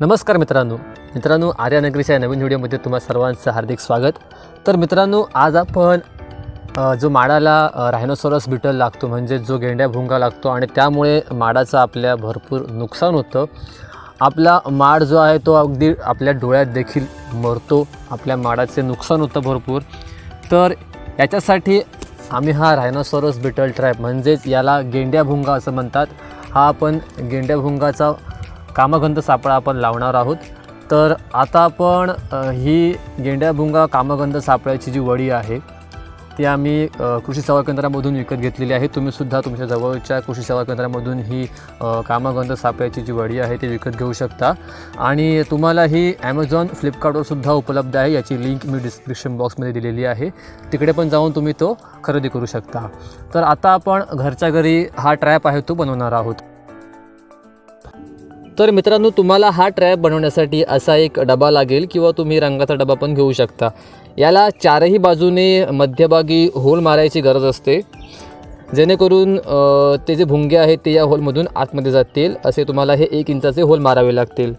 नमस्कार मित्रांनो. मित्रांनो आर्यानगरीच्या नवीन व्हिडिओमध्ये तुम्हा सर्वांचं हार्दिक स्वागत. तर मित्रांनो आज आपण जो माडाला रायनोसॉरस बिटल लागतो म्हणजे जो गेंड्या भुंगा लागतो आणि त्यामुळे माडाचं आपल्या भरपूर नुकसान होतं. आपला माड जो आहे तो अगदी आपल्या डोळ्यात देखील मरतो. आपल्या माडाचे नुकसान होतं भरपूर. तर याच्यासाठी आम्ही हा रायनोसॉरस बिटल ट्रॅप म्हणजेच याला गेंड्या भुंगा असं म्हणतात. हा आपण गेंड्या भुंगाचा कामगंध सापळा आपण लावणार आहोत. तर आता आपण ही गेंड्याभुंगा कामगंध सापळ्याची जी वडी आहे ती आम्ही कृषी सेवा केंद्रामधून विकत घेतलेली आहे. तुम्हीसुद्धा तुमच्या जवळच्या कृषी सेवा केंद्रामधून ही कामागंध कामगंध सापळ्याची जी वडी आहे ती विकत घेऊ शकता. आणि तुम्हाला ही ॲमेझॉन फ्लिपकार्टवरसुद्धा उपलब्ध आहे. याची लिंक मी डिस्क्रिप्शन बॉक्समध्ये दिलेली आहे. तिकडे पण जाऊन तुम्ही तो खरेदी करू शकता. तर आता आपण घरच्या घरी हा ट्रॅप आहे तो बनवणार आहोत. तर मित्रांनो तुम्हाला हा ट्रॅप बनवण्यासाठी असा एक डबा लागेल किंवा तुम्ही रंगाचा डबा पण घेऊ शकता. याला चारही बाजूने मध्यभागी होल मारायची गरज असते. जेणेकरून ते जे भुंगे आहेत ते या होलमधून आतमध्ये जातील. असे तुम्हाला हे एक इंचाचे होल मारावे लागतील.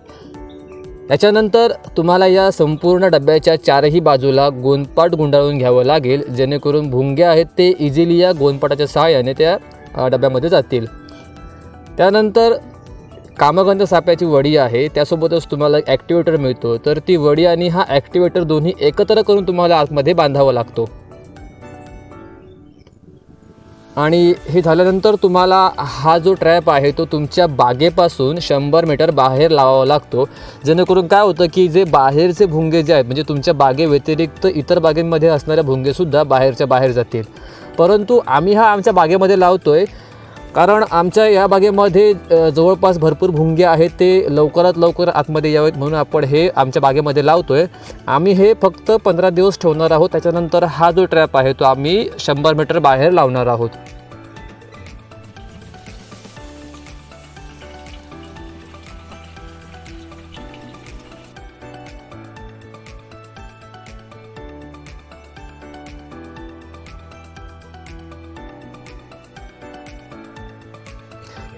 याच्यानंतर तुम्हाला या संपूर्ण डब्याच्या चारही बाजूला गोंदपाट गुंडाळून घ्यावं लागेल. जेणेकरून भुंगे आहेत ते इझिली या गोंदपाटाच्या सहाय्याने त्या डब्यामध्ये जातील. त्यानंतर कामगंध साप्याची वडी आहे त्यासोबतच तुम्हाला एक ॲक्टिवेटर मिळतो. तर ती वडी आणि हा ॲक्टिवेटर दोन्ही एकत्र करून तुम्हाला आतमध्ये बांधावा लागतो. आणि हे झाल्यानंतर तुम्हाला हा जो ट्रॅप आहे तो तुमच्या बागेपासून शंभर मीटर बाहेर लावावा लागतो. जेणेकरून काय होतं की जे बाहेरचे भुंगे जे आहेत म्हणजे तुमच्या बागेव्यतिरिक्त इतर बागेमध्ये असणाऱ्या भुंगेसुद्धा बाहेरच्या बाहेर जातील. परंतु आम्ही हा आमच्या बागेमध्ये लावतो आहे कारण आमच्या या बागेमध्ये जवळपास भरपूर भुंगे आहेत ते लवकरात लवकर आतमध्ये यावेत म्हणून आपण हे आमच्या बागेमध्ये लावतो आहे आम्ही हे फक्त पंधरा दिवस ठेवणार आहोत त्याच्यानंतर हा जो ट्रॅप आहे तो आम्ही शंभर मीटर बाहेर लावणार आहोत.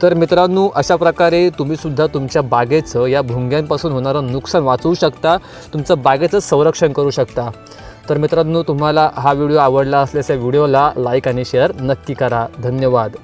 तर मित्रांनो अशा प्रकारे तुम्हीसुद्धा तुमच्या बागेचं या भुंग्यांपासून होणारं नुकसान वाचवू शकता तुमचं बागेचं संरक्षण करू शकता. तर मित्रांनो तुम्हाला हा व्हिडिओ आवडला असल्यास या व्हिडिओला लाईक आणि शेअर नक्की करा. धन्यवाद.